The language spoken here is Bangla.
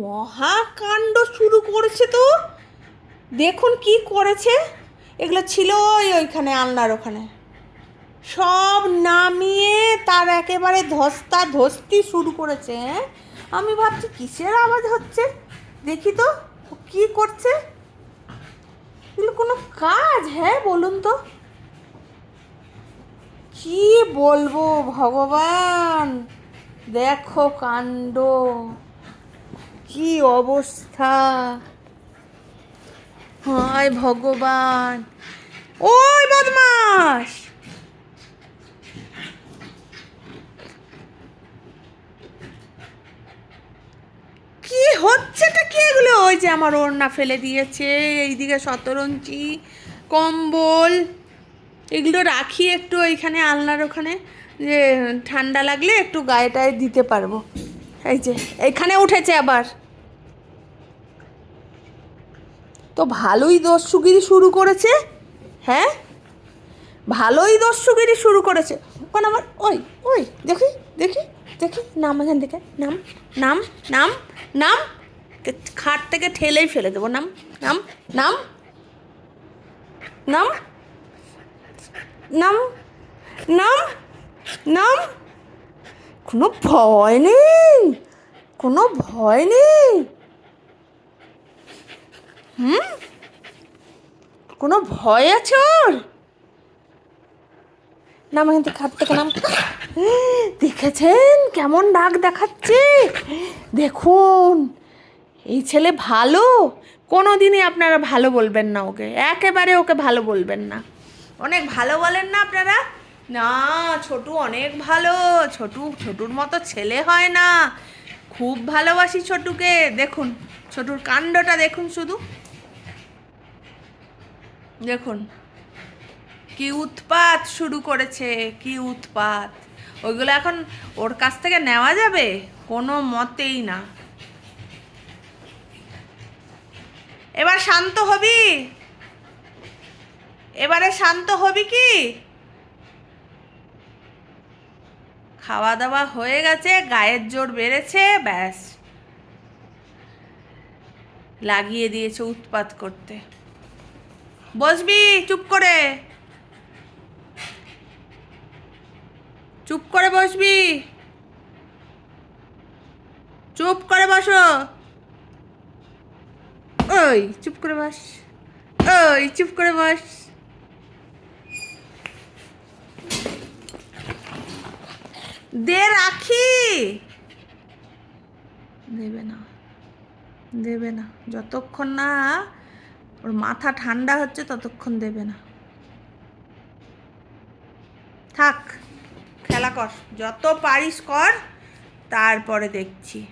মহাকাণ্ড শুরু করেছে তো? দেখুন কি করেছে। এগুলো ছিল ওই ওইখানে, আলনার ওখানে। সব নামিয়ে তার একেবারে ধস্তা ধস্তি শুরু করেছে হ্যাঁ? আমি ভাবছি কিসের আওয়াজ হচ্ছে? দেখি তো কি করছে? এগুলো কোনো কাজ হ্যাঁ বলুন তো। কি বলব, ভগবান? দেখো কাণ্ড। কি অবস্থা? হায় ভগবান। ওই বদমাস কি হচ্ছেটা কি এগুলো? ওই যে আমার ওড়না ফেলে দিয়েছে, এইদিকে শতরঞ্চি কম্বল। এগুলো রাখি একটু ওইখানে, আলনার ওখানে। যে ঠান্ডা লাগলে একটু গায়ে টায়ে দিতে পারব। এই যে, এখানে উঠেছে আবার। তো ভালোই দস্যুগিরি শুরু করেছে? হ্যাঁ? ভালোই দস্যুগিরি শুরু করেছে। ওখানে আমার, ওই ওই, দেখি দেখি দেখি, নাম এখান থেকে, নাম নাম নাম নাম খাট থেকে ঠেলেই ফেলে দেবো, নাম নাম নাম নাম নাম নাম নাম, কোনো ভয় নেই, কোনো ভয় নেই। হুম? কোনো ভয় আছে ওর? নাম থেকে খাট থেকে নাম। দেখেছেন কেমন ডাক দেখাচ্ছে? দেখুন, এই ছেলে ভালো। কোনো দিনই আপনারা ভালো বলবেন না ওকে। একেবারে ওকে ভালো বলবেন না। অনেক ভালো বলেন না আপনারা? না, ছোটু অনেক ভালো। ছোটু, ছোটুর মতো ছেলে হয় না। খুব ভালোবাসি ছোটুকে, দেখুন, ছোটুর কাণ্ডটা দেখুন শুধু। দেখুন, কি উৎপাত শুরু করেছে, কি উৎপাত। ওইগুলো এখন ওর কাছ থেকে নেওয়া যাবে? কোনো মতেই না। এবার শান্ত হবি? এবারে শান্ত হবি কি? খাওয়া দাওয়া হয়ে গেছে, গায়ের জোর বেড়েছে, ব্যাস। লাগিয়ে দিয়েছে উৎপাত করতে। বসবি, চুপ করে। চুপ করে বসবি। চুপ করে বসো। ওই, চুপ করে বস। ওই, চুপ করে বস। দে রাখি। দেবে না দেবে না, যতক্ষণ না ওর মাথা ঠান্ডা হচ্ছে ততক্ষণ দেবে না। থাক, খেলা কর, যত পারিস কর, তারপরে দেখছি।